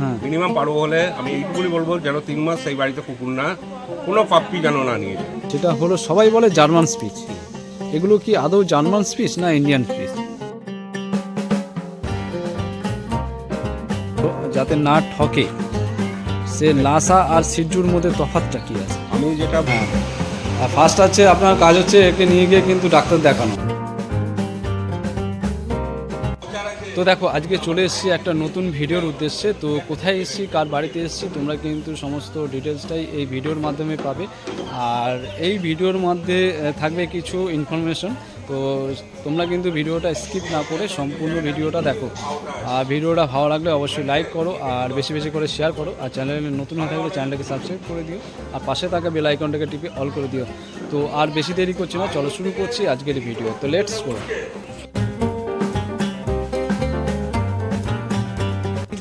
হ্যাঁ। মিনিমাম পারব হলে আমি এইটুকুনি বলব যেন তিন মাস সেই বাড়িতে কুকুর না কোনো পাপ্পি যেন না নিয়ে যায়। যেটা হলো সবাই বলে জার্মান স্পিচ। এগুলো কি আদৌ জার্মান স্পিচ না ইন্ডিয়ান স্পিচ? যাতে না ঠকে সে লাসা আর সিজুর মধ্যে তফাৎটা কি আছে? আমি যেটা আর ফার্স্ট আছে আপনার কাজ হচ্ছে একে নিয়ে গিয়ে কিন্তু ডাক্তার দেখানো। তো দেখো, আজকে চলে এসেছি একটা নতুন ভিডিওর উদ্দেশ্যে। তো কোথায় এসেছি, কার বাড়িতে এসেছি, তোমরা কিন্তু সমস্ত ডিটেলসটাই এই ভিডিওর মাধ্যমে পাবে। আর এই ভিডিওর মধ্যে থাকবে কিছু ইনফরমেশন তো তোমরা কিন্তু ভিডিওটা স্কিপ না করে সম্পূর্ণ ভিডিওটা দেখো। আর ভিডিওটা ভালো লাগলে অবশ্যই লাইক করো আর বেশি বেশি করে শেয়ার করো। আর চ্যানেলে নতুন হয়ে থাকলে চ্যানেলটাকে সাবস্ক্রাইব করে দিও। আর পাশে থাকা বেল আইকনটাকে টিপে অল করে দিও। তো আর বেশি দেরি করছি না, চলো শুরু করছি আজকের ভিডিও। তো লেটস করো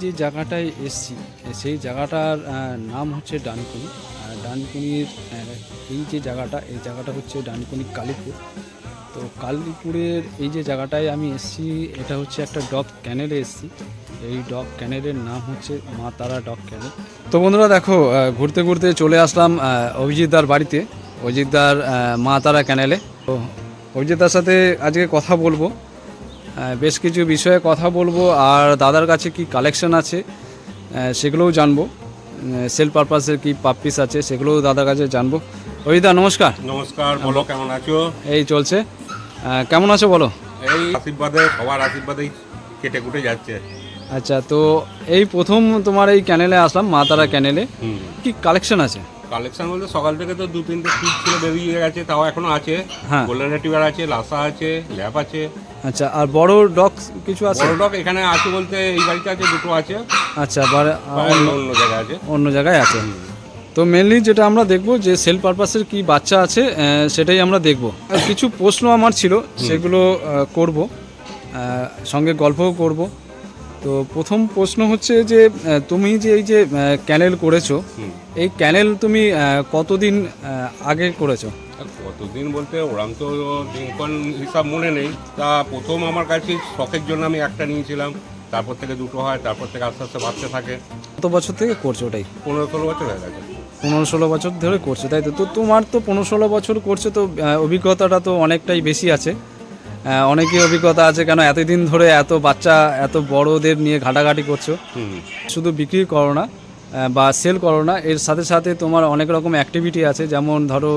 যে জায়গাটায় এসছি সেই জায়গাটার নাম হচ্ছে ডানকুনি। ডানকুনির এই যে জায়গাটা, এই জায়গাটা হচ্ছে ডানকুনি কালীপুর। তো কালীপুরের এই যে জায়গাটায় আমি এসছি, এটা হচ্ছে একটা ডগ ক্যানেলে এসছি। এই ডগ ক্যানেলের নাম হচ্ছে মা তারা ডগ ক্যানেল। তো বন্ধুরা দেখো ঘুরতে ঘুরতে চলে আসলাম অভিজিৎদার বাড়িতে, অভিজিৎদার মা তারা ক্যানেলে। তো অভিজিৎদার সাথে আজকে কথা বলব। বেশ কিছু বিষয়ে কথা বলব। আর দাদার কাছে কি কালেকশন আছে? সেগুলোও জানব। সেল পারপাসের কি পাপ্পিস আছে সেগুলোও দাদার কাছে জানব। অভিদা নমস্কার। নমস্কার বলো কেমন আছো? এই চলছে। কেমন আছো বলো? এই আশীর্বাদে সবার আশীর্বাদেই কেটে কুটে যাচ্ছে। আচ্ছা তো এই প্রথম তোমার এই ক্যানেলে আসলাম মা তারা ক্যানেলে কি কালেকশন আছে? কালেকশন বলতে সকাল থেকে তো দু তিনটে সিট ছিল বেরিয়ে গেছে তাও এখনও আছে। হ্যাঁ। গোল্ডেন রেটিভার আছে লাসা আছে ল্যাপ আছে। আচ্ছা আর বড় ডগ কিছু আছে? বড় ডগ এখানে আছে বলতে এই বাড়িতে আছে দুটো আছে। আচ্ছা অন্য জায়গায় আছে। অন্য জায়গায় আছে। তো মেনলি যেটা আমরা দেখব যে সেল পারপাসের কি বাচ্চা আছে সেটাই আমরা দেখব। আর কিছু প্রশ্ন আমার ছিল সেগুলো করব। সঙ্গে গল্পও করব। তো প্রথম প্রশ্ন হচ্ছে যে তুমি যে এই যে ক্যানেল করেছ এই ক্যানেল তুমি কতদিন আগে করেছ? কতদিন বলতে ওরাম তো দিনক্ষণ হিসাব মনে নেই। তা প্রথম আমার কাছে শখের জন্য আমি একটা নিয়েছিলাম। তারপর থেকে দুটো হয় তারপর থেকে আস্তে আস্তে বাড়তে থাকে। কত বছর থেকে করছ ওটাই? পনেরো ষোলো বছর হয়ে গেছে। পনেরো ষোলো বছর ধরে করছ তাই তো? তো তোমার তো পনেরো ষোলো বছর করছ তো অভিজ্ঞতাটা তো অনেকটাই বেশি আছে। অনেকই অভিজ্ঞতা আছে কেন এতদিন ধরে এত বাচ্চা এত বড়দের নিয়ে ঘাটাঘাটি করছ? শুধু বিক্রি করো না বা সেল করো না এর সাথে সাথে তোমার অনেক রকম অ্যাক্টিভিটি আছে যেমন ধরো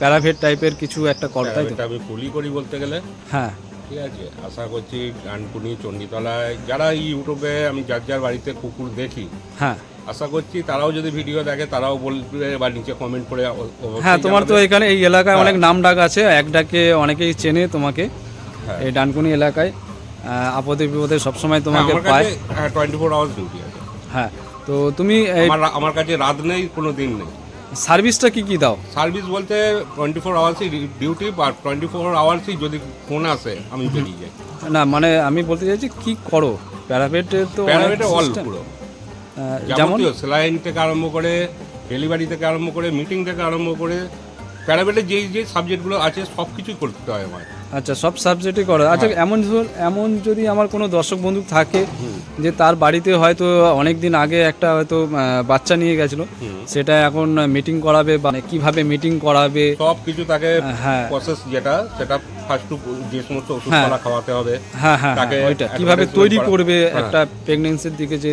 প্যারাভেট টাইপের কিছু একটা করো তাই তো? আমি ফুলি করি বলতে গেলে। হ্যাঁ। ঠিক আছে আশা করছি ডানকুনি চণ্ডীতলায় যারা ইউটিউবে আমি যার যার বাড়িতে কুকুর দেখি হ্যাঁ। আশা করছি তারাও যদি ভিডিও দেখে তারাও বলবে বা নিচে কমেন্ট করে হ্যাঁ তোমার তো এখানে এই এলাকায় অনেক নাম ডাক আছে এক ডাকে অনেকেই চেনে তোমাকে। হ্যাঁ। এই ডানকুনি এলাকায় আপদে বিপদে সবসময় হ্যাঁ, তোমাকে পায়। হ্যাঁ টোয়েন্টি ফোর আওয়ার্স ডিউটি আছে। হ্যাঁ তো তুমি আমার আমার কাছে রাত নেই কোনো দিন নেই। সার্ভিসটা কি কি দাও? সার্ভিস বলতে টোয়েন্টি ফোর আওয়ার্সই ডিউটি বা টোয়েন্টি ফোর আওয়ার্সই যদি ফোন আসে আমি বেরিয়ে যাই। না মানে আমি বলতে চাইছি কি করো? প্যারাপেটে তো অনেক প্যারামেটে অল পুরো। যেমন সেলাইন থেকে আরম্ভ করে ডেলিভারি থেকে আরম্ভ করে মিটিং থেকে আরম্ভ করে প্যারামেটে যেই যে সাবজেক্টগুলো আছে সব কিছুই করতে হয় আমার। আচ্ছা সব সাবজেক্টই করা আচ্ছা হ্যাঁ। এমন এমন যদি আমার কোনো দর্শক বন্ধু থাকে যে তার বাড়িতে হয়তো অনেক দিন আগে একটা হয়তো বাচ্চা নিয়ে গেছিল। সেটা এখন মিটিং করাবে বা কীভাবে মিটিং করাবে সব কিছু তাকে হ্যাঁ প্রসেস যেটা সেটা ফার্স্ট টু যে সমস্ত ওষুধপালা খাওয়াতে হবে হ্যাঁ হ্যাঁ তাকে হ্যাঁ, ওইটা কীভাবে তৈরি করবে হ্যাঁ। একটা প্রেগনেন্সির দিকে যে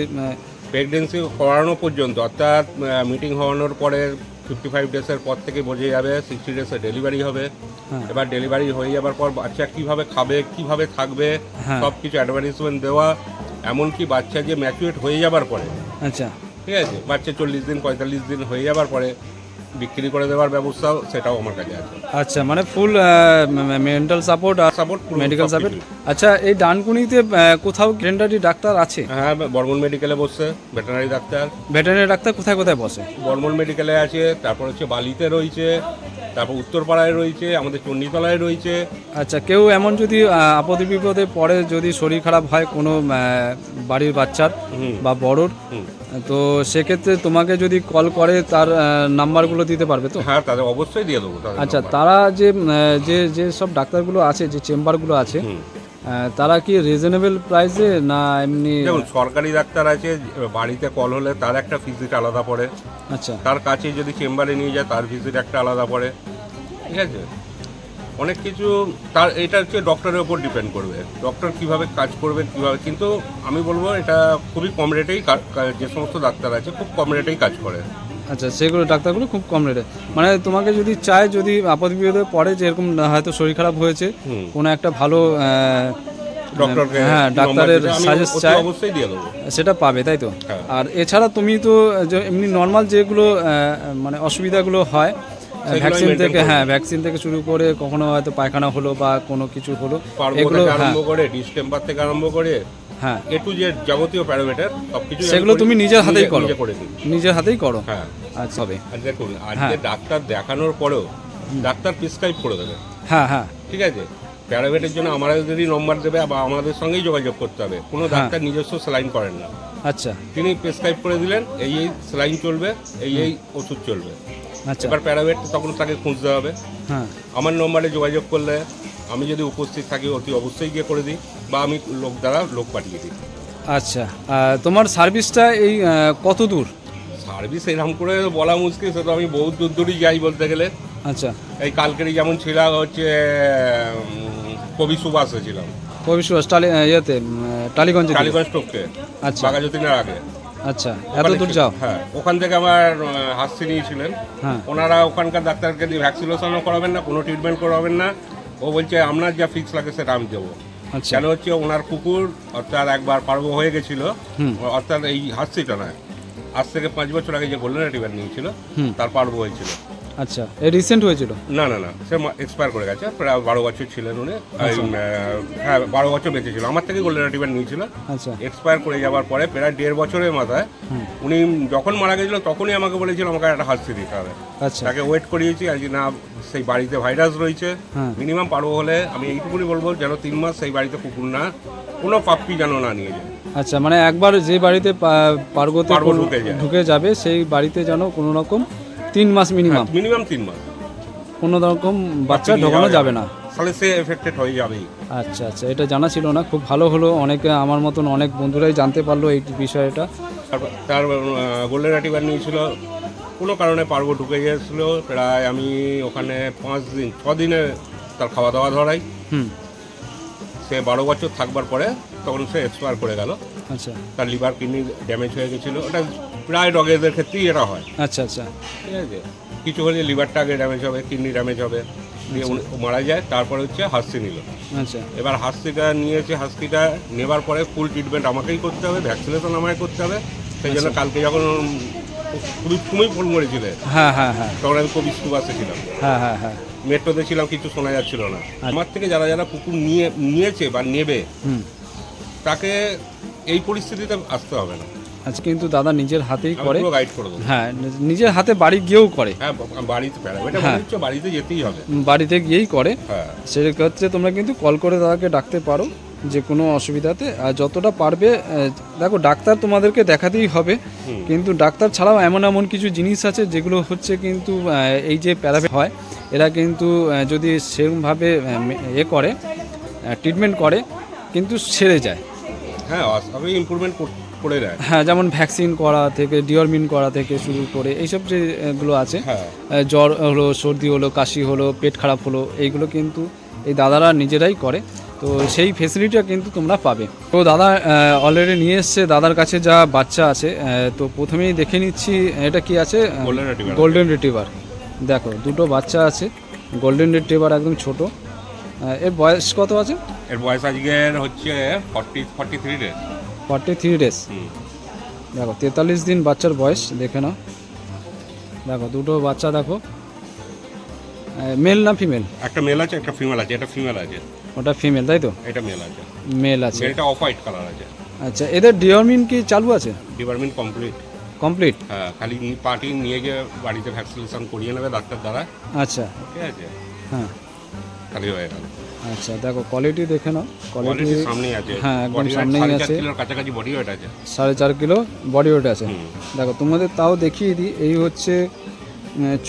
প্রেগনেন্সি করানো পর্যন্ত অর্থাৎ মিটিং হওয়ানোর পরে ফিফটি ফাইভ ডেজের পর থেকে বোঝে যাবে সিক্সটি ডেসে ডেলিভারি হবে হ্যাঁ। এবার ডেলিভারি হয়ে যাবার পর বাচ্চা কীভাবে খাবে কীভাবে থাকবে। সব কিছু অ্যাডভার্টাইজমেন্ট দেওয়া এমনকি বাচ্চা যে ম্যাচুয়েট হয়ে যাবার পরে আচ্ছা ঠিক আছে বাচ্চা চল্লিশ দিন পঁয়তাল্লিশ দিন হয়ে যাবার পরে বিক্রি করে দেওয়ার ব্যবস্থাও সেটাও আমার কাছে আছে। আচ্ছা মানে ফুল মেন্টাল সাপোর্ট আর সাপোর্ট মেডিকেল সাপোর্ট আচ্ছা এই ডানকুনিতে কোথাও ভেটেরিনারি ডাক্তার আছে? হ্যাঁ বর্মন মেডিকেলে বসে ভেটেনারি ডাক্তার। ভেটেরিনারি ডাক্তার কোথায় কোথায় বসে? বর্মন মেডিকেলে আছে তারপর হচ্ছে বালিতে রয়েছে তারপর উত্তরপাড়ায় রয়েছে আমাদের চণ্ডীতলায় রয়েছে। আচ্ছা কেউ এমন যদি আপদে বিপদে পড়ে যদি শরীর খারাপ হয় কোনো বাড়ির বাচ্চার বা বড়োর তো সেক্ষেত্রে তোমাকে যদি কল করে তার নাম্বারগুলো দিতে পারবে তো? হ্যাঁ তাদের অবশ্যই দিয়ে দেবো আচ্ছা তারা যে যে সব ডাক্তারগুলো আছে যে চেম্বারগুলো আছে তারা কি রিজনেবল প্রাইসে না এমনি দেখুন সরকারি ডাক্তার আছে বাড়িতে কল হলে তার একটা ভিজিট আলাদা পড়ে। আচ্ছা। তার কাছে যদি চেম্বারে নিয়ে যায় তার ভিজিট একটা আলাদা পড়ে। ঠিক আছে? অনেক কিছু তার এটা হচ্ছে ডক্টরের উপর ডিপেন্ড করবে। ডক্টর কীভাবে কাজ করবে কীভাবে কিন্তু আমি বলব এটা খুবই কম রেটেই যে সমস্ত ডাক্তার আছে খুব কম রেটেই কাজ করে। আচ্ছা সেগুলো ডাক্তারগুলো খুব কম রেটে মানে তোমাকে যদি চায় যদি আপদ বিপদে পড়ে যে এরকম হয়তো শরীর খারাপ হয়েছে কোনো একটা ভালো হ্যাঁ ডাক্তারের সাজেস্ট দেবো। সেটা পাবে তাই তো? হ্যাঁ। আর এছাড়া তুমি তো এমনি নর্মাল যেগুলো মানে অসুবিধাগুলো হয় ভ্যাকসিন থেকে হ্যাঁ ভ্যাকসিন থেকে শুরু করে কখনো হয়তো পায়খানা হলো বা কোনো কিছু হলো এগুলো হ্যাঁ আরম্ভ করে ডিস্টেম্পার থেকে আরম্ভ করে হ্যাঁ। এ টু যে যাবতীয় প্যারামিটার সবকিছু সেগুলো তুমি নিজের হাতেই করো? করে দিই নিজের হাতেই করো। হ্যাঁ। আচ্ছা। হবে আর দেখুন আজকে হ্যাঁ। ডাক্তার দেখানোর পরেও ডাক্তার প্রেসক্রাইব করে দেবে। হ্যাঁ হ্যাঁ। ঠিক আছে? প্যারামেটের জন্য আমাদেরই নম্বর দেবে বা আমাদের সঙ্গেই যোগাযোগ করতে হবে। কোনো হ্যাঁ। ডাক্তার নিজস্ব স্যালাইন করেন না। আচ্ছা। তিনি প্রেসক্রাইব করে দিলেন এই এই স্যালাইন চলবে এই এই ওষুধ চলবে। আচ্ছা। এবার প্যারামেট তখন তাকে খুঁজতে হবে। হ্যাঁ। আমার নম্বরে যোগাযোগ করলে আমি যদি উপস্থিত থাকি অতি অবশ্যই গিয়ে করে দিই বা আমি লোক দ্বারা লোক পাঠিয়ে দিই। আচ্ছা তোমার সার্ভিসটা এই কত দূর? সার্ভিস এরকম করে বলা মুশকিল সেটা আমি বহুত দূর দূরই যাই বলতে গেলে। আচ্ছা। এই কালকেরই যেমন ছিলাম হচ্ছে কবি সুভাষে ছিলাম কবি সুভাষ টালি ইয়েতে টালিগঞ্জ টালিগঞ্জ টোপকে আচ্ছা। বাঘাযতীনের আগে। আচ্ছা এত দূর যাও? হ্যাঁ ওখান থেকে আমার আহ, হাসি নিয়েছিলেন হ্যাঁ। ওনারা ওখানকার ডাক্তারকে দিয়ে ভ্যাকসিনেশনও করাবেন না কোনো ট্রিটমেন্ট করাবেন না। ও বলছে আপনার যা ফিক্স লাগে সেটা আমি দেবো। আচ্ছা। কেন হচ্ছে ওনার কুকুর অর্থাৎ একবার পার্ব হয়ে গেছিল অর্থাৎ এই হাসিটা নয়। আজ থেকে পাঁচ বছর আগে যে গোল্ডেন রেটিভার নিয়েছিল। তার পার্ব হয়েছিল। আচ্ছা রিসেন্ট হয়েছিল? না না না সে এক্সপায়ার করে গেছে প্রায় বারো বছর ছিলেন উনি। হ্যাঁ বারো বছর বেঁচে ছিল। আমার থেকে গোল্ডেন রেটিভার নিয়েছিল। আচ্ছা। এক্সপায়ার করে যাওয়ার পরে প্রায় দেড় বছরের মাথায় উনি যখন মারা গেছিল তখনই আমাকে বলেছিল আমাকে একটা হাসি দিতে হবে। আচ্ছা। তাকে ওয়েট করিয়েছি আজ না সেই বাড়িতে ভাইরাস রয়েছে। হ্যাঁ। মিনিমাম পারব হলে আমি এইটুকুনি বলব যেন তিন মাস সেই বাড়িতে কুকুর না কোনো পাপ্পি যেন না নিয়ে যায়। আচ্ছা মানে একবার যে বাড়িতে পা- পার্গতে ঢুকে যায়। ঢুকে যাবে সেই বাড়িতে যেন কোনো রকম তিন মাস মিনিমাম মিনিমাম তিন মাস। কোনো রকম বাচ্চা ঢোকানো যাবে না। তাহলে সে এফেক্টেড হয়ে যাবেই। আচ্ছা আচ্ছা এটা জানা ছিল না। খুব ভালো হলো। অনেকে আমার মতন অনেক বন্ধুরাই জানতে পারল এই বিষয়টা। তার গোল্ডেন রেটিভার নিয়েছিল কোনো কারণে পার্বো ঢুকে গিয়েছিল। প্রায় আমি ওখানে পাঁচ দিন ছ দিনে তার খাওয়া দাওয়া ধরাই। হুম। সে বারো বছর থাকবার পরে তখন সে এক্সপায়ার করে গেল। আচ্ছা। তার লিভার কিডনি ড্যামেজ হয়ে গেছিল। ওটা প্রায় ডগেদের ক্ষেত্রেই এটা হয়। আচ্ছা আচ্ছা। ঠিক আছে? কিছু হলে লিভারটা আগে ড্যামেজ হবে কিডনি ড্যামেজ হবে দিয়ে মারা যায় তারপরে হচ্ছে হাসি নিল। আচ্ছা। এবার হাসিটা নিয়েছে হাসিটা নেবার পরে ফুল ট্রিটমেন্ট আমাকেই করতে হবে ভ্যাকসিনেশন আমাকে করতে হবে সেই জন্য কালকে যখন তুমি তুমি ফোন করেছিলে। হ্যাঁ হ্যাঁ হ্যাঁ। তখন আমি কবি সুবাসে ছিলাম। হ্যাঁ হ্যাঁ হ্যাঁ। মেট্রোতে ছিলাম কিছু শোনা যাচ্ছিল না। আমার থেকে যারা যারা কুকুর নিয়ে নিয়েছে বা নেবে তাকে এই পরিস্থিতিতে আসতে হবে না। আচ্ছা কিন্তু দাদা নিজের হাতেই করে। গাইড করে হ্যাঁ নিজের হাতে বাড়ি গিয়েও করে। হ্যাঁ বাড়িতে হ্যাঁ। বাড়িতে যেতেই হবে। বাড়িতে গিয়েই করে। হ্যাঁ। সেক্ষেত্রে তোমরা কিন্তু কল করে দাদাকে ডাকতে পারো যে কোনো অসুবিধাতে। আর যতটা পারবে দেখো ডাক্তার তোমাদেরকে দেখাতেই হবে। কিন্তু ডাক্তার ছাড়াও এমন এমন কিছু জিনিস আছে যেগুলো হচ্ছে কিন্তু এই যে প্যারাবে হয় এরা কিন্তু যদি সেরকমভাবে এ করে ট্রিটমেন্ট করে কিন্তু সেরে যায়। হ্যাঁ ইম্প্রুভমেন্ট করে দেয়। হ্যাঁ যেমন ভ্যাকসিন করা থেকে ডিওরমিন করা থেকে শুরু করে এইসব যেগুলো আছে হ্যাঁ। জ্বর হলো সর্দি হলো কাশি হলো পেট খারাপ হলো এইগুলো কিন্তু এই দাদারা নিজেরাই করে। তো সেই ফেসিলিটিটা কিন্তু তোমরা পাবে। তো দাদা অলরেডি নিয়ে এসছে দাদার কাছে যা বাচ্চা আছে তো প্রথমেই দেখে নিচ্ছি এটা কি আছে। গোল্ডেন রিট্রিভার দেখো দুটো বাচ্চা আছে গোল্ডেন রিট্রিভার একদম ছোট। এর বয়স কত আছে? এর বয়স আজকের হচ্ছে forty forty three days forty three days দেখো তেতাল্লিশ দিন বাচ্চার বয়স দেখে নাও। দেখো দুটো বাচ্চা দেখো। মেল না ফিমেল একটা মেল আছে একটা ফিমেল আছে এটা ফিমেল আছে। ওটা ফিমেল তাই তো? এটা মেল আছে। মেল আছে। এটা অফ হোয়াইট কালার আছে। আচ্ছা এদের ডিওরমিন কি চালু আছে? ডিপার্টমেন্ট কমপ্লিট কমপ্লিট হ্যাঁ খালি পার্টি নিয়ে গিয়ে বাড়িতে ভ্যাকসিনেশন করিয়ে নেবে ডাক্তার দ্বারা। আচ্ছা। ঠিক আছে? হ্যাঁ। খালি হয়ে গেল। আচ্ছা দেখো কোয়ালিটি দেখে নাও। কোয়ালিটি সামনেই আছে। হ্যাঁ, একদম সামনেই আছে। কাছাকাছি বডি ওয়েট আছে। সাড়ে চার কিলো বডি ওয়েট আছে। দেখো তোমাদের তাও দেখিয়ে দিই এই হচ্ছে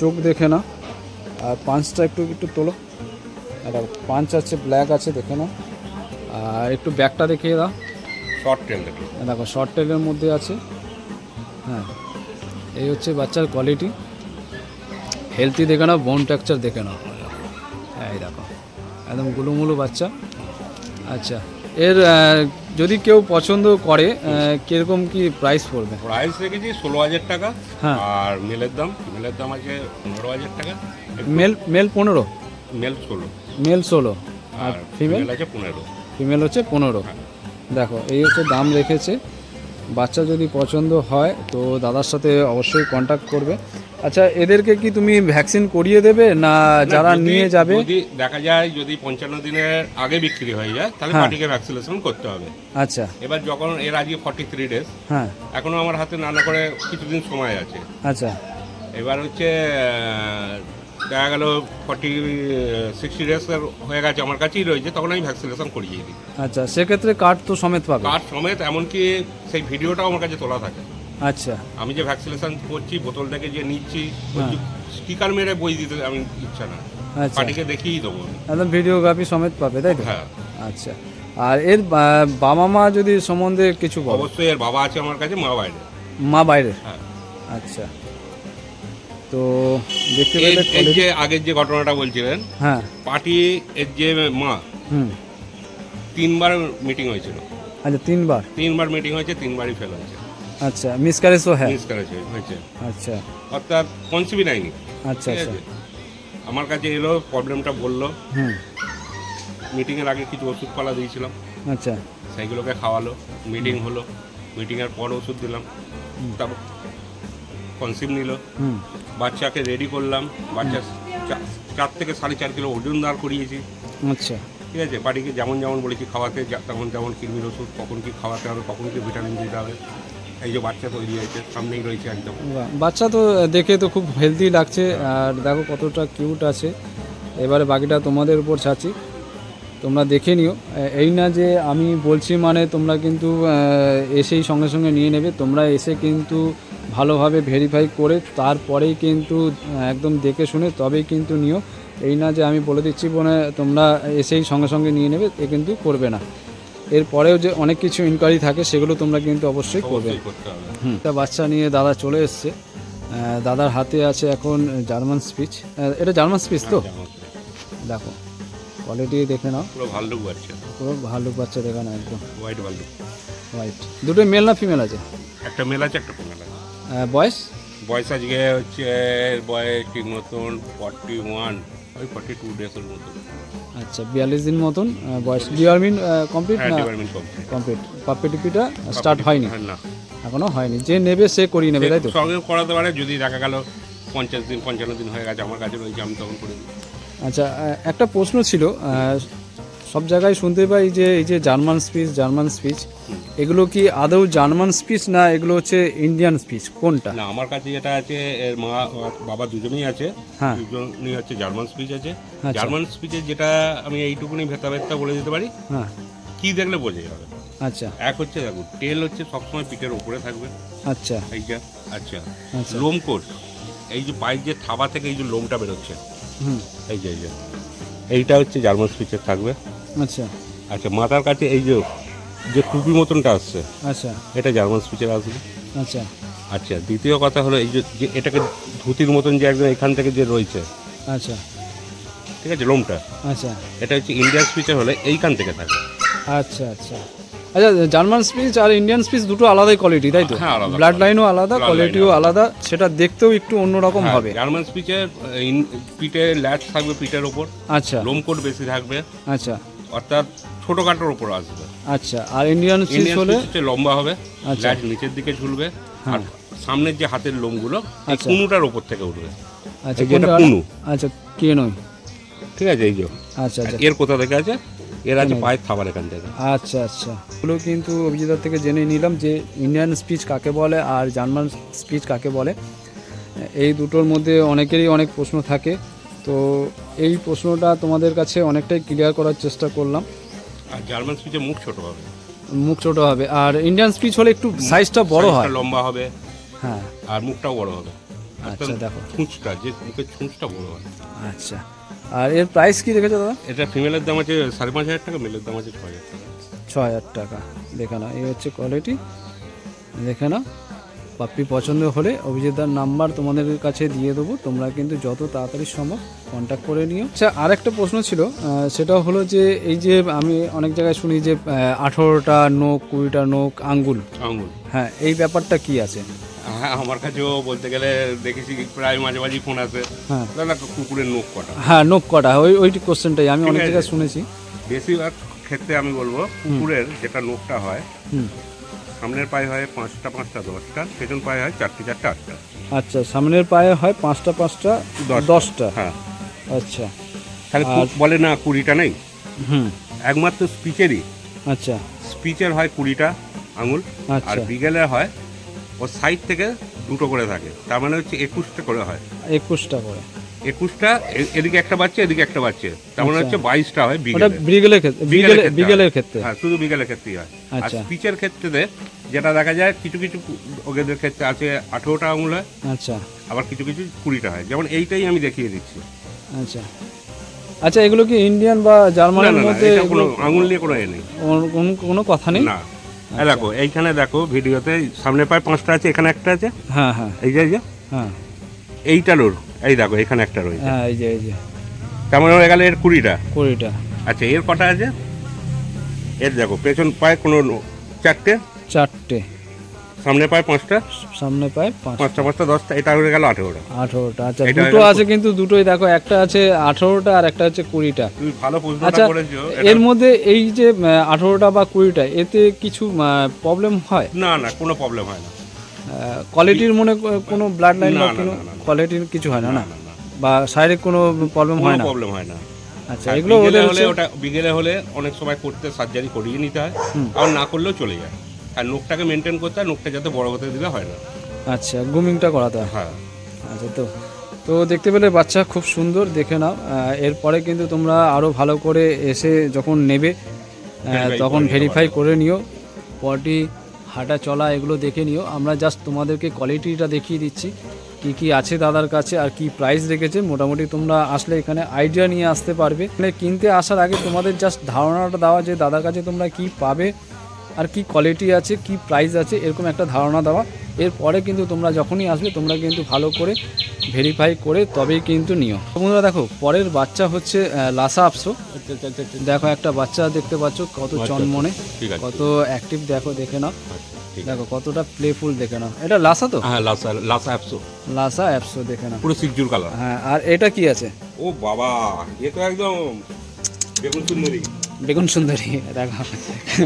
চোখ দেখে না আর পাঁচটা একটু একটু তোলো। আর পাঁচ আছে ব্ল্যাক আছে দেখে নাও। আর একটু ব্যাগটা দেখিয়ে দাও। শর্ট টেল দেখে। দেখো শর্ট টেলের মধ্যে আছে। হ্যাঁ এই হচ্ছে বাচ্চার কোয়ালিটি হেলথি দেখে নাও বোন টেক্সচার দেখে নাও। হ্যাঁ এই দেখো। একদম গুলুমুলু বাচ্চা। আচ্ছা এর যদি কেউ পছন্দ করে কীরকম কি প্রাইস পড়বে? প্রাইস রেখেছি ষোলো হাজার টাকা। হ্যাঁ। আর মেলের দাম মেলের দাম আছে পনেরো হাজার টাকা। মেল মেল পনেরো? মেল ষোলো। মেল ষোলো। আর ফিমেল ফিমেল আছে পনেরো। ফিমেল হচ্ছে পনেরো। দেখো এই হচ্ছে দাম রেখেছে। বাচ্চা যদি পছন্দ হয় তো দাদার সাথে অবশ্যই কন্ট্যাক্ট করবে। আচ্ছা এদেরকে কি তুমি ভ্যাকসিন করিয়ে দেবে না যারা নিয়ে যাবে? যদি দেখা যায় যদি পঞ্চান্ন দিনের আগে বিক্রি হয়ে যায় তাহলে হ্যাঁ। পার্টিকে ভ্যাকসিনেশন করতে হবে। আচ্ছা। এবার যখন এর আজকে ফর্টি থ্রি ডেজ হ্যাঁ। এখনও আমার হাতে নানা করে কিছুদিন সময় আছে। আচ্ছা। এবার হচ্ছে দেখা গেল ফর্টি সিক্সটি ডেজ হয়ে গেছে আমার কাছেই রয়েছে তখন আমি ভ্যাকসিনেশন করিয়ে দিই। আচ্ছা সেক্ষেত্রে কার্ড তো সমেত পাবে? কার্ড সমেত এমনকি সেই ভিডিওটাও আমার কাছে তোলা থাকে। আচ্ছা। আমি যে ভ্যাকসিনেশন করছি বোতল থেকে যে নিচ্ছি হ্যাঁ। স্টিকার মেরে বই দিতে আমি ইচ্ছা না। আচ্ছা। পার্টিকে দেখিয়েই দেবো একদম ভিডিওগ্রাফি সমেত পাবে তাই তো? হ্যাঁ। আচ্ছা। আর এর বাবা মা যদি সম্বন্ধে কিছু অবশ্যই এর বাবা আছে আমার কাছে মা বাইরে। মা বাইরে? হ্যাঁ। আচ্ছা। তো দেখতে পেলে এর যে আগের যে ঘটনাটা বলছিলেন হ্যাঁ। পার্টি এর যে মা হুম। তিনবার মিটিং হয়েছিল। আচ্ছা তিনবার? তিনবার মিটিং হয়েছে তিনবারই ফেল হয়েছে। আচ্ছা মিসক্যারেজও হ্যাঁ। মিস করেছে হয়েছে। আচ্ছা। অর্থাৎ কনসিভি নেয়নি আচ্ছা আচ্ছা। আমার কাছে এলো প্রবলেমটা বলল। হুম। মিটিংয়ের আগে কিছু ওষুধপালা দিয়েছিলাম। আচ্ছা। সেইগুলোকে খাওয়ালো। মিটিং হলো। মিটিংয়ের পর ওষুধ দিলাম। তারপর কনসিভ নিল। হুম। বাচ্চাকে রেডি করলাম। বাচ্চা চার থেকে সাড়ে চার কিলো ওজন দাঁড় করিয়েছি। আচ্ছা। ঠিক আছে বাড়িকে যেমন যেমন বলেছি খাওয়াতে তেমন তেমন কৃমির ওষুধ কখন কি খাওয়াতে হবে কখন কি ভিটামিন দিতে হবে এই যে বাচ্চা তৈরি হয়েছে সামনেই রয়েছে একদম। বাচ্চা তো দেখে তো খুব হেলদি লাগছে আর দেখো কতটা কিউট আছে। এবারে বাকিটা তোমাদের উপর ছাড়ছি। তোমরা দেখে নিও। এই না যে আমি বলছি মানে তোমরা কিন্তু এসেই সঙ্গে সঙ্গে নিয়ে নেবে। তোমরা এসে কিন্তু ভালোভাবে ভেরিফাই করে তারপরেই কিন্তু একদম দেখে শুনে তবেই কিন্তু নিও। এই না যে আমি বলে দিচ্ছি মানে তোমরা এসেই সঙ্গে সঙ্গে নিয়ে নেবে এ কিন্তু করবে না। এরপরেও যে অনেক কিছু ইনকোয়ারি থাকে সেগুলো তোমরা কিন্তু অবশ্যই করবে। করতে একটা বাচ্চা নিয়ে দাদা চলে এসছে। দাদার হাতে আছে এখন জার্মান স্পিচ এটা জার্মান স্পিচ তো? দেখো। কোয়ালিটি দেখে নাও। পুরো ভাল্লুক বাচ্চা। পুরো ভাল্লুক বাচ্চা দেখে নাও একদম। হোয়াইট ভাল্লুক। হোয়াইট দুটো মেল না ফিমেল আছে? একটা মেল আছে একটা ফিমেল আছে। বয়স? বয়স আজকে হচ্ছে বয়স ঠিক মতন ফর্টি ওয়ান ওই ফর্টি টু ডেজের মতন। আচ্ছা বিয়াল্লিশ দিন মতন বয়স। ডিওয়ারমিন কমপ্লিট হ্যাঁ না? কমপ্লিট কমপ্লিট পাপ্পিটিপিটা স্টার্ট হয়নি? হ্যাঁ না। এখনও হয়নি। যে নেবে সে করিয়ে নেবে তাই তো? সঙ্গে করাতে পারে যদি দেখা গেল পঞ্চাশ দিন পঞ্চান্ন দিন হয়ে গেছে আমার কাছে রয়েছে আমি তখন করে দিই। আচ্ছা একটা প্রশ্ন ছিল সব জায়গায় শুনতে পাই যে এই যে জার্মান স্পিচ জার্মান স্পিচ এগুলো কি আদৌ জার্মান স্পিচ না এগুলো হচ্ছে ইন্ডিয়ান স্পিচ? কোনটা? না আমার কাছে যেটা আছে এর মা বাবা দুজনেই আছে হ্যাঁ। দুজনই হচ্ছে জার্মান স্পিচ আছে। আচ্ছা। জার্মান স্পিচের যেটা আমি এইটুকুনি ভেতা ভেতা বলে দিতে পারি হ্যাঁ। কি দেখলে বোঝা যাবে। আচ্ছা। এক হচ্ছে দেখুন টেল হচ্ছে সবসময় পিঠের উপরে থাকবে। আচ্ছা। এইটা আচ্ছা। আচ্ছা। লোম কোট এই যে পায়ের যে থাবা থেকে এই যে লোমটা বেরোচ্ছে এই যে এই যে। এইটা হচ্ছে জার্মান স্পিচের থাকবে। আচ্ছা। আচ্ছা মাথার কাছে এই যে যে টুপি মতনটা আসছে আচ্ছা। এটা জার্মান স্পিচের আসবে। আচ্ছা। আচ্ছা দ্বিতীয় কথা হলো এই যে যে এটাকে ধুতির মতন যে একদম এখান থেকে যে রয়েছে। আচ্ছা। ঠিক আছে লোমটা। আচ্ছা। এটা হচ্ছে ইন্ডিয়ান স্পিচের হলে এইখান থেকে থাকে। আচ্ছা আচ্ছা। আচ্ছা জার্মান স্পিচ আর ইন্ডিয়ান স্পিচ দুটো আলাদাই কোয়ালিটি তাই তো? হ্যাঁ, ব্লাড লাইনও আলাদা কোয়ালিটিও আলাদা। সেটা দেখতেও একটু অন্যরকম হ্যাঁ, হবে। জার্মান স্পিচের পিঠে ল্যাট থাকবে পিঠের ওপর আচ্ছা। লোম কোট বেশি থাকবে আচ্ছা। অর্থাৎ ছোটোখাটোর ওপর আসবে। আচ্ছা আর ইন্ডিয়ান স্পিচ হলে? লম্বা হবে আচ্ছা। নিচের দিকে ঝুলবে আর সামনের যে হাতের লোমগুলো এই আচ্ছা। কুনুটার ওপর থেকে উঠবে। আচ্ছা কোনটা? কুনু। আচ্ছা কে নয়? ঠিক আছে এই যে। আচ্ছা আচ্ছা। এর কোথা থেকে আছে? এর আছে। পায়ের থাবার এখান থেকে। আচ্ছা আচ্ছা। এগুলো কিন্তু অভিজিতার থেকে জেনে নিলাম যে ইন্ডিয়ান স্পিচ কাকে বলে আর জার্মান স্পিচ কাকে বলে। এই দুটোর মধ্যে অনেকেরই অনেক প্রশ্ন থাকে। তো এই প্রশ্নটা তোমাদের কাছে অনেকটাই ক্লিয়ার করার চেষ্টা করলাম। আর জার্মান স্পিচের মুখ ছোট হবে। মুখ ছোট হবে। আর ইন্ডিয়ান স্পিচ হলে একটু সাইজটা বড় হয়। লম্বা হবে। হ্যাঁ। আর মুখটাও বড় হবে। আচ্ছা দেখো। ছুঁচটা যে মুখের ছুঁচটা বড় হয়। আচ্ছা। আর এর প্রাইস কি রেখেছো দাদা? এটা ফিমেলের দাম আছে সাড়ে পাঁচ হাজার টাকা মেলের দাম আছে ছ হাজার টাকা। ছ হাজার টাকা। দেখে নাও এই হচ্ছে কোয়ালিটি দেখে নাও পাপ্পি পছন্দ হলে অভিজিৎদার নাম্বার তোমাদের কাছে দিয়ে দেবো। তোমরা কিন্তু যত তাড়াতাড়ি সম্ভব কন্ট্যাক্ট করে নিও। আচ্ছা আরেকটা প্রশ্ন ছিল সেটা হলো যে এই যে আমি অনেক জায়গায় শুনি যে আঠেরোটা নোক কুড়িটা নোক আঙ্গুল। আঙুল হ্যাঁ এই ব্যাপারটা কি আছে? হ্যাঁ আমার কাছেও বলতে গেলে দেখেছি প্রায় মাঝে মাঝে ফোন আসে। হ্যাঁ। দাদা কুকুরের নখ কটা। হ্যাঁ নোক কটা ওই ওই কোশ্চেনটাই আমি অনেক জায়গায় শুনেছি। বেশিরভাগ ক্ষেত্রে আমি বলব কুকুরের যেটা নখটা হয় সামনের পায়ে হয় পাঁচটা পাঁচটা দশটা পেছন পায়ে হয় চারটে চারটে আটটা। আচ্ছা সামনের পায়ে হয় পাঁচটা পাঁচটা দশটা। দশটা? হ্যাঁ। আচ্ছা। তাহলে বলে না কুড়িটা নেই? হুম। একমাত্র স্পিচেরই আচ্ছা। স্পিচের হয় কুড়িটা আঙুল আর আচ্ছা। বিগেলের হয় ও সাইড থেকে দুটো করে থাকে। তার মানে হচ্ছে একুশটা করে হয়। একুশটা করে। একুশটা এদিকে একটা বাচ্চা এদিকে একটা বাচ্চা তার মানে আচ্ছা। হচ্ছে বাইশটা হয় ব্রিগেলের ক্ষেত্রে বিগেলে ক্ষেত্রে হয়। শুধু বিগেলের ক্ষেত্রেই হয়। আর আচ্ছা। স্পিচের ক্ষেত্রে যেটা দেখা যায় কিছু কিছু ওদের ক্ষেত্রে আছে আঠেরোটা আঙুল। হয় আচ্ছা। আবার কিছু কিছু কুড়িটা হয়। যেমন এইটাই আমি দেখিয়ে দিচ্ছি। আচ্ছা। আচ্ছা এগুলো কি ইন্ডিয়ান বা জার্মানির মধ্যে কোনো আঙুল নিয়ে কোনো এ নেই। কোনো- কথা নেই? না। দেখো এইখানে দেখো ভিডিওতে সামনে পায়ে পাঁচটা আছে এখানে একটা আছে। হ্যাঁ হ্যাঁ। এই যে এই যে? হ্যাঁ। এইটারও এই দেখো এখানে একটা রয়েছে। হ্যাঁ এই যে এই যে। তার মানে হয়ে গেল এর কুড়িটা? কুড়িটা। আচ্ছা এর কটা আছে? এর দেখো পেছন পায়ে কোনো চারটে? চারটে। সামনে পায়ে পাঁচটা? সামনে পায়ে পাঁচ পাঁচটা পাঁচটা দশটা এটা হয়ে গেল আঠেরোটা। আঠেরোটা আচ্ছা দুটো আছে কিন্তু দুটোই দেখো একটা আছে আঠেরোটা আর একটা হচ্ছে কুড়িটা। ভালো আচ্ছা এর মধ্যে এই যে আঠেরোটা বা কুড়িটা এতে কিছু প্রবলেম হয়? না না কোনো প্রবলেম হয় না। কোয়ালিটির মনে কোনো ব্লাড লাইন বা কোনো। কোয়ালিটির কিছু হয় না না না? না না। বা শারীরিক কোনো প্রবলেম হয় না? প্রবলেম হয় না। আচ্ছা এগুলো ওদের হলে ওটা বিকেলে হলে অনেক সময় করতে সার্জারি করিয়ে নিতে হয়। আর না করলেও চলে যায়। আর নোকটাকে মেনটেন করতে হয় নোকটা যাতে বড় হতে দিলে হয় না। আচ্ছা গ্রুমিংটা করাতে হয়? হ্যাঁ। আচ্ছা তো তো দেখতে পেলে বাচ্চা খুব সুন্দর দেখে নাও। এরপরে কিন্তু তোমরা আরও ভালো করে এসে যখন নেবে তখন ভেরিফাই করে নিও পটি হাঁটা চলা এগুলো দেখে নিও। আমরা জাস্ট তোমাদেরকে কোয়ালিটিটা দেখিয়ে দিচ্ছি কি কি আছে দাদার কাছে আর কি প্রাইস রেখেছে। মোটামুটি তোমরা আসলে এখানে আইডিয়া নিয়ে আসতে পারবে। মানে কিনতে আসার আগে তোমাদের জাস্ট ধারণাটা দেওয়া যে দাদার কাছে তোমরা কি পাবে আর কি কোয়ালিটি আছে কি প্রাইস আছে এরকম একটা ধারণা দেওয়া। এরপরে কিন্তু তোমরা যখনই আসবে তোমরা কিন্তু ভালো করে ভেরিফাই করে তবেই কিন্তু নিও। বন্ধুরা দেখো পরের বাচ্চা হচ্ছে লাসা আপসো দেখো একটা বাচ্চা দেখতে পাচ্ছ কত আচ্ছা, চনমনে ঠিক আছে। কত অ্যাক্টিভ দেখো দেখে নাও। আচ্ছা, দেখো কতটা প্লেফুল দেখে নাও। এটা লাসা তো? হ্যাঁ লাসা লাসা অ্যাপসো লাসা অ্যাপসো দেখে নাও। পুরো সিকজুর কালার হ্যাঁ আর এটা কি আছে? ও বাবা এ তো একদম বেগুন সুন্দরী। বেগুন সুন্দরী দেখো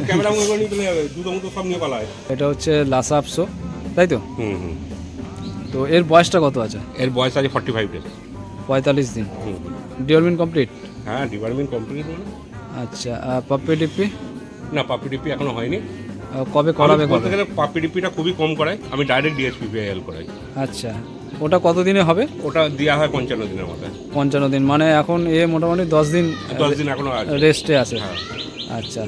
ক্যামেরা মুখে নিয়ে চলে যাবে দুটো মতো সব নিয়ে পালায়। এটা হচ্ছে লাসা আপসো তাই তো? হুম হুম। তো এর বয়সটা কত আছে? এর বয়স আছে ফর্টি ফাইভ ডেজ পঁয়তাল্লিশ দিন। হুম ডিওলমিন কমপ্লিট হ্যাঁ ডিপার্টমেন্ট কমপ্লিট আচ্ছা পাপ্পি টিপ্পি না পাপি ডিপি এখনও হয়নি। কবে করাবে বলতে গেলে পাপি ডিপিটা খুবই কম করাই আমি ডাইরেক্ট ডিএসপি পিআইএল করাই। আচ্ছা। ওটা কত দিনে হবে? ওটা দেওয়া হয় পঞ্চান্ন দিনের মধ্যে। পঞ্চান্ন দিন মানে এখন এ মোটামুটি দশ দিন দশ দিন এখনও রেস্টে আছে। হ্যাঁ। আচ্ছা।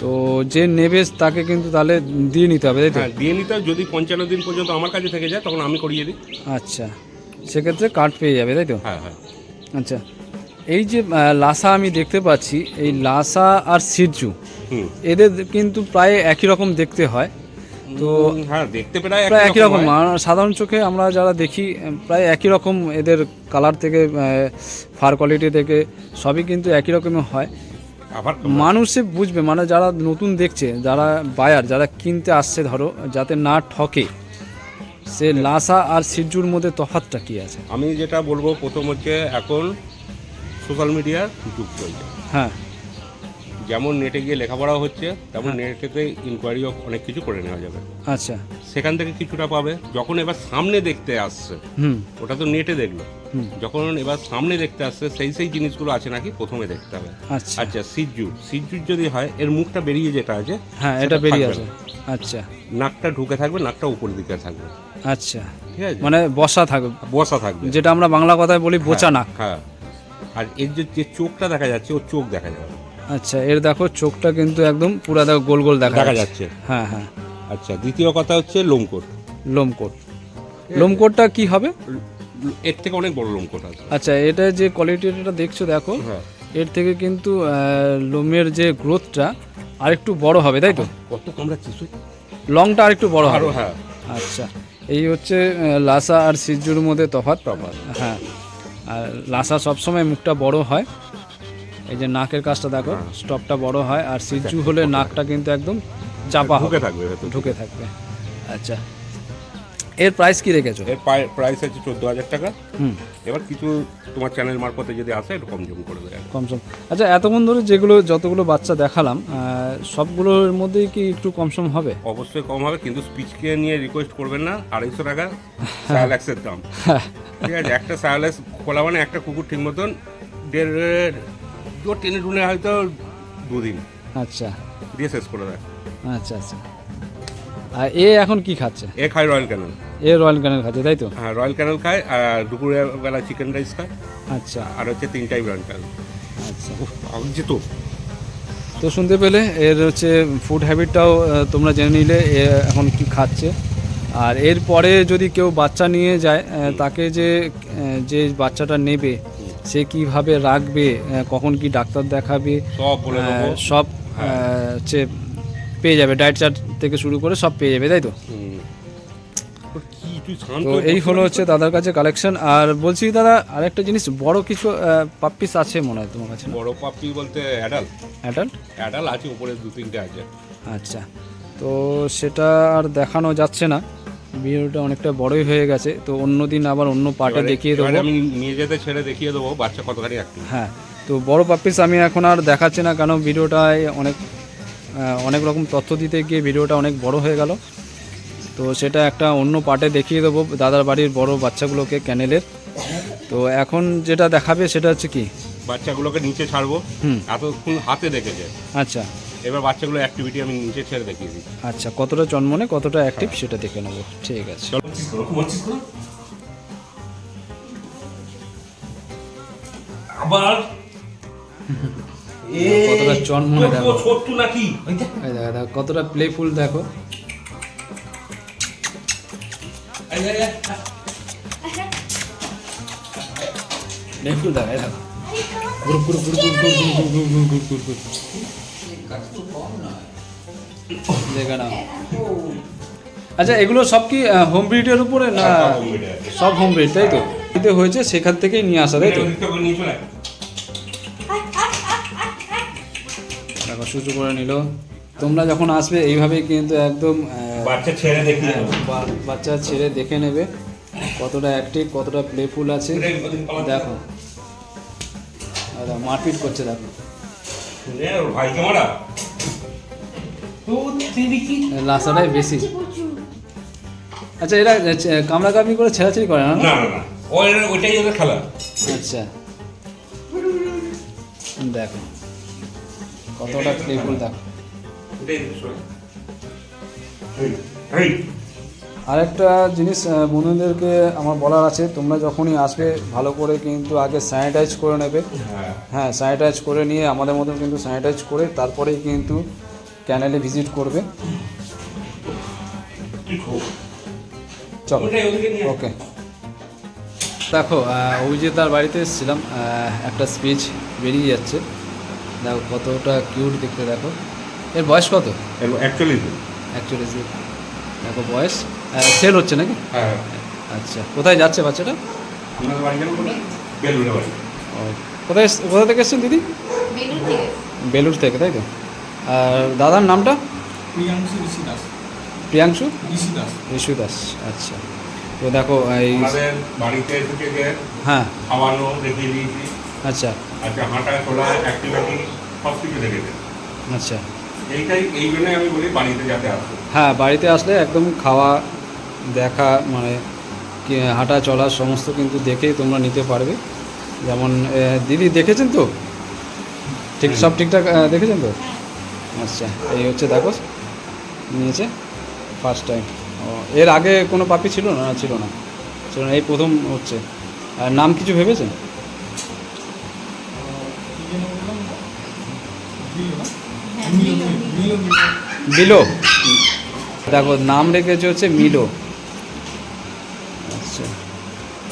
তো যে নেবে তাকে কিন্তু তাহলে দিয়ে নিতে হবে হ্যাঁ দিয়ে নিতে হয়, যদি পঞ্চান্ন দিন পর্যন্ত আমার কাছে থেকে যায় তখন আমি করিয়ে দিই। আচ্ছা। সেক্ষেত্রে কার্ড পেয়ে যাবে তাই তো? হ্যাঁ হ্যাঁ। আচ্ছা। এই যে লাসা আমি দেখতে পাচ্ছি এই লাসা আর সিরজু এদের কিন্তু প্রায় একই রকম দেখতে হয়। তো হ্যাঁ দেখতে প্রায় প্রায় একই রকম হয়। সাধারণ চোখে আমরা যারা দেখি প্রায় একই রকম এদের কালার থেকে ফার কোয়ালিটি থেকে সবই কিন্তু একই রকমের হয়। আবার মানুষে বুঝবে মানে যারা নতুন দেখছে যারা বায়ার যারা কিনতে আসছে ধরো যাতে না ঠকে সে লাসা আর সিজুর মধ্যে তফাতটা কি আছে? আমি যেটা বলব প্রথম হচ্ছে এখন সোশ্যাল মিডিয়ার যুগ চলছে। হ্যাঁ। যেমন নেটে গিয়ে লেখাপড়া হচ্ছে তেমন নেটেতে ইনকোয়ারিও অনেক কিছু করে নেওয়া যাবে। আচ্ছা। সেখান থেকে কিছুটা পাবে। যখন এবার সামনে দেখতে আসছে হুম। ওটা তো নেটে দেখল। যখন এবার সামনে দেখতে আসছে সেই সেই জিনিসগুলো আছে নাকি? প্রথমে দেখতে হবে। আচ্ছা। আচ্ছা সিজুর সিজুর যদি হয় এর মুখটা বেরিয়ে যেটা আছে হ্যাঁ এটা বেরিয়ে আসে। আচ্ছা। নাকটা ঢুকে থাকবে নাকটা উপর দিকে থাকবে। আচ্ছা। ঠিক আছে? মানে বসা থাকবে। বসা থাকবে। যেটা আমরা বাংলা কথায় বলি বোচা নাক। হ্যাঁ। আর এর যে যে চোখটা দেখা যাচ্ছে ওর চোখ দেখা যাবে। আচ্ছা এর দেখো চোখটা কিন্তু একদম পুরো দেখো গোল গোল দেখা যাচ্ছে। হ্যাঁ হ্যাঁ। আচ্ছা দ্বিতীয় কথা হচ্ছে লোমকোট। লোমকোট। লোমকোটটা কি হবে? এর থেকে অনেক বড় লোম কোট আছে। আচ্ছা এটা যে কোয়ালিটিটা দেখছ দেখো হ্যাঁ। এর থেকে কিন্তু লোমের যে গ্রোথটা আরেকটু বড় হবে তাই তো? কত কামড়াচ্ছিস তুই? লংটা আরেকটু বড় হবে। হ্যাঁ। আচ্ছা এই হচ্ছে লাসা আর সিজুর মধ্যে তফাৎ। তফাৎ। হ্যাঁ আর লাসা সবসময় মুখটা বড় হয়। এই যে নাকের কাজটা দেখো। স্টপটা বড় হয় আর সিজু হলে নাকটা কিন্তু একদম চাপা ঢুকে থাকবে ঢুকে থাকবে। আচ্ছা। এর প্রাইস কি রেখেছো? এর প্রাইস আছে চোদ্দ হাজার টাকা। হুম। এবার কিছু তোমার চ্যানেল মারফতে যদি আসে একটু কম জম করে দেয় কম সম। আচ্ছা এতক্ষণ ধরে যেগুলো যতগুলো বাচ্চা দেখালাম সবগুলোর মধ্যেই কি একটু কম সম হবে? অবশ্যই কম হবে কিন্তু স্পিচকে নিয়ে রিকোয়েস্ট করবেন না আড়াইশো টাকা সায়ালাক্সের দাম। ঠিক আছে একটা সায়ালাক্স খোলা মানে একটা কুকুর ঠিক মতন দেড় জোর টেনে টুনে হয়তো দুদিন। আচ্ছা। দিয়ে শেষ করে দেয়। আচ্ছা আচ্ছা। আর এ এখন কি খাচ্ছে? এ খায় রয়্যাল ক্যানেল এ রয়্যাল ক্যানেল খাচ্ছে তাই তো? হ্যাঁ রয়্যাল ক্যানেল খায় আর দুপুরের বেলা চিকেন রাইস খায়। আচ্ছা। আর হচ্ছে তিনটাই রয়্যাল ক্যানেল আচ্ছা। আগছে তো। তো শুনতে পেলে এর হচ্ছে ফুড হ্যাবিটটাও তোমরা জেনে নিলে এ এখন কি খাচ্ছে। আর এরপরে যদি কেউ বাচ্চা নিয়ে যায় তাকে যে যে বাচ্চাটা নেবে সে কীভাবে রাখবে কখন কি ডাক্তার দেখাবে সব বলে সব হচ্ছে পেয়ে যাবে ডায়েট চার্ট থেকে শুরু করে সব পেয়ে যাবে তাই তো? তো এই হলো হচ্ছে দাদার কাছে কালেকশন আর বলছি দাদা আরেকটা জিনিস বড় কিছু পাপ্পিস আছে মনে হয় তোমার কাছে বড় পাপি বলতে অ্যাডাল অ্যাডাল্ট অ্যাডাল আছে উপরে দু তিনটে আছে। আচ্ছা। তো সেটা আর দেখানো যাচ্ছে না। ভিডিওটা অনেকটা বড়ই হয়ে গেছে তো অন্যদিন আবার অন্য পার্টে দেখিয়ে দেবো। আমি নিয়ে যেতে ছেড়ে দেখিয়ে দেবো বাচ্চা কতখানি অ্যাক্টিভ হ্যাঁ তো বড় পাপ্পিস আমি এখন আর দেখাচ্ছি না কারণ ভিডিওটায় অনেক অনেক রকম তথ্য দিতে গিয়ে ভিডিওটা অনেক বড় হয়ে গেল। তো সেটা একটা অন্য পার্টে দেখিয়ে দেবো দাদার বাড়ির বড় বাচ্চাগুলোকে ক্যানেলের তো এখন যেটা দেখাবে সেটা হচ্ছে কি? বাচ্চাগুলোকে নিচে ছাড়বো হুম। এতক্ষণ হাতে দেখেছে। আচ্ছা। এবার বাচ্চাগুলো অ্যাক্টিভিটি আমি নিচে ছেড়ে দেখিয়ে দিই আচ্ছা কতটা জন্মনে কতটা অ্যাক্টিভ সেটা দেখে নেব। ঠিক আছে। চলো। আবার? কতটা জন্মনে দেখো। ছোট্ট নাকি? ওই দেখ, এই দেখো দেখো কতটা প্লেফুল দেখো। দেখো দেখো। গুরু গুরু গুরু গুরু গুরু গুরু গুরু গুরু গুরু গুরু দেখে নাও আচ্ছা এগুলো সব কি হোম ব্রিডের উপরে না সব হোম ব্রিড তাই তো? এতে হয়েছে সেখান থেকেই নিয়ে আসা তাই তো? দেখো সুচু করে নিল। তোমরা যখন আসবে এইভাবেই কিন্তু একদম বাচ্চা ছেড়ে দেখে হ্যাঁ, বাচ্চা ছেড়ে দেখে নেবে কতটা অ্যাক্টিভ কতটা প্লেফুল আছে। দেখো। আর মারপিট করছে দেখো। ওর ভাইকে মারা লাসাটাই বেশি। আচ্ছা এরা ছে- কামড়াকামড়ি করে ছেঁড়াছেড়ি করে না না? না না না। ওই ওইটাই ওদের খেলা। আচ্ছা। দেখো কতটা প্লেফুল দেখো। এই, এই, আরেকটা জিনিস বন্ধুদেরকে আমার বলার আছে তোমরা যখনই আসবে ভালো করে কিন্তু আগে স্যানিটাইজ করে নেবে। হ্যাঁ। স্যানিটাইজ করে নিয়ে আমাদের মতন কিন্তু স্যানিটাইজ করে তারপরেই কিন্তু ক্যানেলে ভিজিট করবে। চলো। ওকে দেখো আহ, অভিজিৎদার বাড়িতে এসেছিলাম একটা স্পিচ বেরিয়ে যাচ্ছে। দেখো কতটা কিউট দেখতে দেখো। এর বয়স কত? অ্যাকচুয়ালি অ্যাকচুয়ালি দেখো বয়স। সেল হচ্ছে নাকি? হ্যাঁ। আচ্ছা কোথায় যাচ্ছে বাচ্চাটা? কোথায়? ও কোথায় এস- কোথা থেকে এসছেন দিদি? বেলুর থেকে। তাই তো? আর দাদার নামটা? প্রিয়াংশু ঋষি দাস। প্রিয়াংশু? ঋষি দাস। ঋষু দাস আচ্ছা। তো দেখো এই বাড়িতে ঢুকে হ্যাঁ। খাওয়ানো দেখিয়ে দিয়েছি। আচ্ছা। আচ্ছা হাঁটা চলা অ্যাক্টিভিটি সব কিছু দেখেছে আচ্ছা। এইটাই এই জন্যই আমি বলি বাড়িতে যাতে আসো। হ্যাঁ বাড়িতে আসলে একদম খাওয়া দেখা মানে হাঁটা চলা সমস্ত কিন্তু দেখেই তোমরা নিতে পারবে। যেমন দিদি দেখেছেন তো? ঠিক সব ঠিকঠাক দেখেছেন তো? আচ্ছা এই হচ্ছে দেখো নিয়েছে ফার্স্ট টাইম ও এর আগে কোনো পাপি ছিল না? ছিল না। ছিল না এই প্রথম হচ্ছে। আর নাম কিছু ভেবেছেন? হ্যাঁ মিলন মিলো। দেখো নাম রেখেছে হচ্ছে মিলো।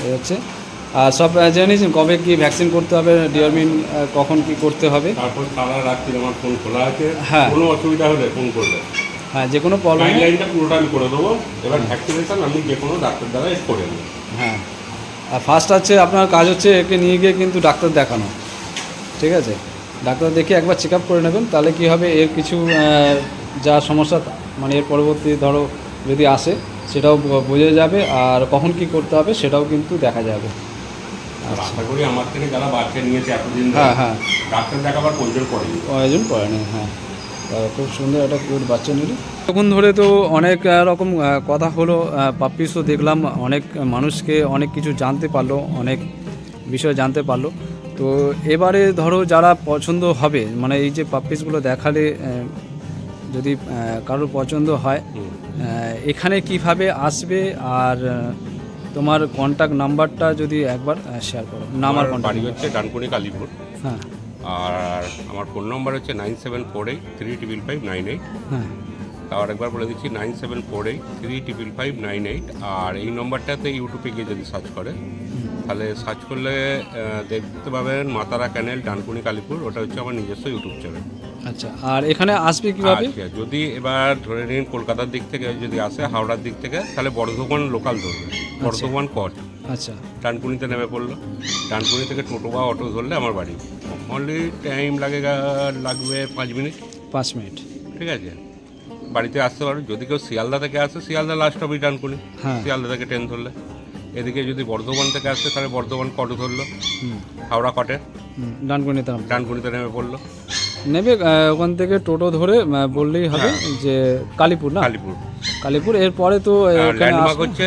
তো হচ্ছে আর সব জেনে নিয়েছেন কবে কি ভ্যাকসিন করতে হবে ডিওরমিন কখন কি করতে হবে? তারপর সারা রাত্রি আমার ফোন খোলা আছে? হ্যাঁ। কোনো অসুবিধা হলে ফোন করবে হ্যাঁ যে কোনো প্রবলেম গাইডলাইনটা পুরোটা আমি করে দেবো। এবার ভ্যাকসিনেশন আমি যে কোনো ডাক্তার দ্বারা করে নেব। হ্যাঁ। আর ফার্স্ট হচ্ছে আপনার কাজ হচ্ছে একে নিয়ে গিয়ে কিন্তু ডাক্তার দেখানো। ঠিক আছে? ডাক্তার দেখে একবার চেক আপ করে নেবেন। তাহলে কি হবে এর কিছু যা সমস্যা মানে এর পরবর্তী ধরো যদি আসে সেটাও বোঝা যাবে আর কখন কি করতে হবে সেটাও কিন্তু দেখা যাবে। আশা করি আমার থেকে যারা বাচ্চা নিয়েছে এতদিন হ্যাঁ হ্যাঁ। ডাক্তার দেখাবার প্রয়োজন পড়েনি। প্রয়োজন পড়ে হ্যাঁ। খুব সুন্দর একটা কিউট বাচ্চা নিল। তখন ধরে তো অনেক রকম কথা হলো পাপ্পিসও দেখলাম অনেক মানুষকে অনেক কিছু জানতে পারল অনেক বিষয় জানতে পারল। তো এবারে ধরো যারা পছন্দ হবে মানে এই যে পাপ্পিসগুলো দেখালে যদি কারোর পছন্দ হয় এখানে কীভাবে আসবে আর তোমার কন্ট্যাক্ট নাম্বারটা যদি একবার শেয়ার করো। নাম আর আমার কন্ট্যাক্ট বাড়ি হচ্ছে ডানকুনি কালীপুর। হ্যাঁ। আর আমার ফোন নম্বর হচ্ছে nine seven four eight three triple five nine eight হ্যাঁ। তাও একবার বলে দিচ্ছি nine seven four eight three triple five nine eight আর এই নম্বরটাতে ইউটিউবে গিয়ে যদি সার্চ করে তাহলে সার্চ করলে দেখতে পাবেন মাতারা ক্যানেল ডানকুনি কালীপুর। ওটা হচ্ছে আমার নিজস্ব ইউটিউব চ্যানেল আচ্ছা আর এখানে আসবে কীভাবে? আচ্ছা যদি এবার ধরে নিন কলকাতার দিক থেকে যদি আসে হাওড়ার দিক থেকে তাহলে বর্ধমান লোকাল ধরবে। বর্ধমান কট আচ্ছা। ডানকুনিতে নেমে পড়ল। ডানকুনি থেকে টোটো বা অটো ধরলে আমার বাড়ি। অনলি টাইম লাগে লাগবে পাঁচ মিনিট পাঁচ মিনিট ঠিক আছে? বাড়িতে আসতে পারো। যদি কেউ শিয়ালদা থেকে আসে শিয়ালদা লাস্ট হবে ডানকুনি। শিয়ালদা থেকে ট্রেন ধরলে। এদিকে যদি বর্ধমান থেকে আসে তাহলে বর্ধমান কটো ধরলো। হাওড়া কটে ডানকুনিতে ডানকুনিতে নেমে পড়ল। নেবে ওখান থেকে টোটো ধরে বললেই হবে যে কালীপুর না? কালীপুর। কালীপুর এরপরে তো ল্যান্ডমার্ক হচ্ছে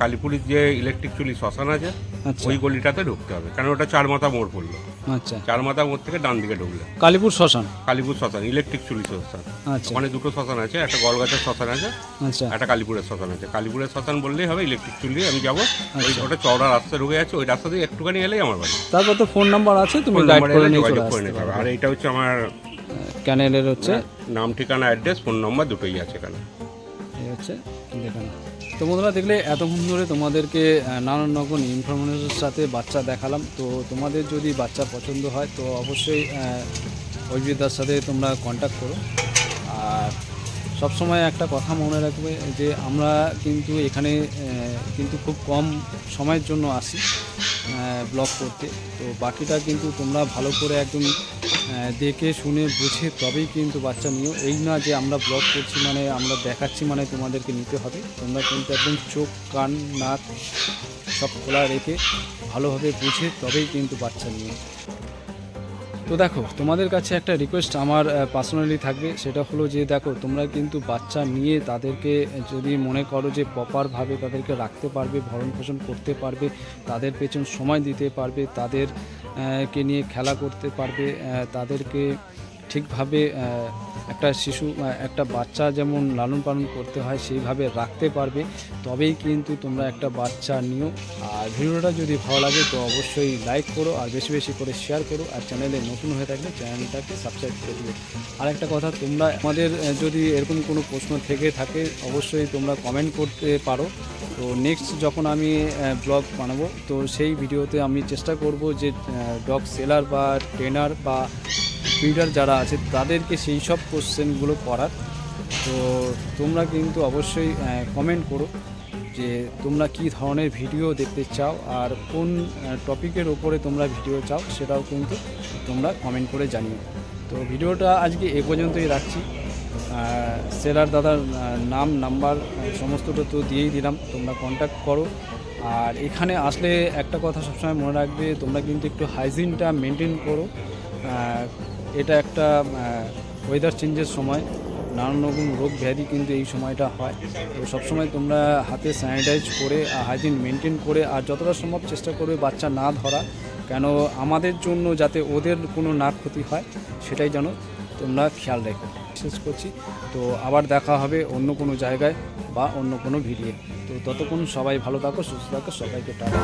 কালীপুরের যে ইলেকট্রিক চুলি শ্মশান আছে আচ্ছা। ওই গলিটাতে ঢুকতে হবে কারণ ওটা চার মাথা মোড় পড়ল। আচ্ছা। চার মাথা মোড় থেকে ডান দিকে ঢুকলে। কালীপুর শ্মশান? কালীপুর শ্মশান ইলেকট্রিক চুলি শ্মশান। আচ্ছা। ওখানে দুটো শ্মশান আছে একটা গলগাছের শ্মশান আছে আচ্ছা। একটা কালীপুরের শ্মশান আছে। কালীপুরের শ্মশান বললেই হবে ইলেকট্রিক চুলি আমি যাব। ওই ওটা চওড়া রাস্তা ঢুকে আছে ওই রাস্তা দিয়ে একটুখানি এলেই আমার বাড়ি। তারপর তো ফোন নাম্বার আছে তুমি গাইড করে নিয়ে চলে আসতে নিতে পারবে আর এইটা হচ্ছে আমার ক্যানেলের হচ্ছে? নাম ঠিকানা অ্যাড্রেস ফোন নম্বর দুটোই আছে এখানে। হচ্ছে। দেখুন তো বন্ধুরা, দেখলে এতক্ষণ ধরে তোমাদেরকে নানান রকম ইনফরমেশনের সাথে বাচ্চা দেখালাম। তো তোমাদের যদি বাচ্চা পছন্দ হয়, তো অবশ্যই অভিদার সাথে তোমরা কন্ট্যাক্ট করো। আর সবসময় একটা কথা মনে রাখবে যে আমরা কিন্তু এখানে কিন্তু খুব কম সময়ের জন্য আসি ব্লগ করতে। তো বাকিটা কিন্তু তোমরা ভালো করে একদম দেখে, শুনে, বুঝে তবেই কিন্তু বাচ্চা নিও। এই না যে আমরা ব্লগ করছি মানে আমরা দেখাচ্ছি মানে তোমাদেরকে নিতে হবে। তোমরা কিন্তু একদম চোখ, কান, নাক সব খোলা রেখে ভালোভাবে বুঝে তবেই কিন্তু বাচ্চা নিও। তো দেখো, তোমাদের কাছে একটা রিকোয়েস্ট আমার পার্সোনালি থাকবে। সেটা হলো যে, দেখো, তোমরা কিন্তু বাচ্চা নিয়ে তাদেরকে, যদি মনে করো যে প্রপারভাবে তাদেরকে রাখতে পারবে, ভরণ পোষণ করতে পারবে, তাদের পেছন সময় দিতে পারবে, তাদের কে নিয়ে খেলা করতে পারবে তাদেরকে ঠিকভাবে একটা শিশু একটা বাচ্চা যেমন লালন পালন করতে হয়, সেইভাবে রাখতে পারবে। তবেই কিন্তু তোমরা একটা বাচ্চা নিও। আর ভিডিওটা যদি ভালো লাগে তো অবশ্যই লাইক করো আর বেশি বেশি করে শেয়ার করো। আর চ্যানেলে নতুন হয়ে থাকলে চ্যানেলটাকে সাবস্ক্রাইব করে দিও। আর একটা কথা, তোমরা আমাদের যদি এরকম কোনো প্রশ্ন থেকে থাকে, অবশ্যই তোমরা কমেন্ট করতে পারো। তো নেক্সট যখন আমি ব্লগ বানাবো, তো সেই ভিডিওতে আমি চেষ্টা করব যে ডগ সেলার বা ট্রেনার বা ব্রিডার যারা আছে, তাদেরকে সেই সব কোশ্চেনগুলো করার। তো তোমরা কিন্তু অবশ্যই কমেন্ট করো যে তোমরা কি ধরনের ভিডিও দেখতে চাও আর কোন টপিকের ওপরে তোমরা ভিডিও চাও, সেটাও কিন্তু তোমরা কমেন্ট করে জানিও। তো ভিডিওটা আজকে এ পর্যন্তই রাখছি। সেলার দাদার নাম নাম্বার সমস্তটা তো দিয়েই দিলাম। তোমরা কন্ট্যাক্ট করো। আর এখানে আসলে একটা কথা সবসময় মনে রাখবে, তোমরা কিন্তু একটু হাইজিনটা মেনটেন করো। এটা একটা ওয়েদার চেঞ্জের সময়। নানান রকম রোগ ব্যাধি কিন্তু এই সময়টা হয়। তো সবসময় তোমরা হাতে স্যানিটাইজ করে আর হাইজিন মেনটেন করে, আর যতটা সম্ভব চেষ্টা করবে বাচ্চা না ধরা। কেন আমাদের জন্য যাতে ওদের কোনো না ক্ষতি হয়, সেটাই যেন তোমরা খেয়াল রেখো। শেষ করছি। তো আবার দেখা হবে অন্য কোনো জায়গায় বা অন্য কোনো ভিডিও তো ততক্ষণ সবাই ভালো থাকো, সুস্থ থাকো, সবাইকে টাটা।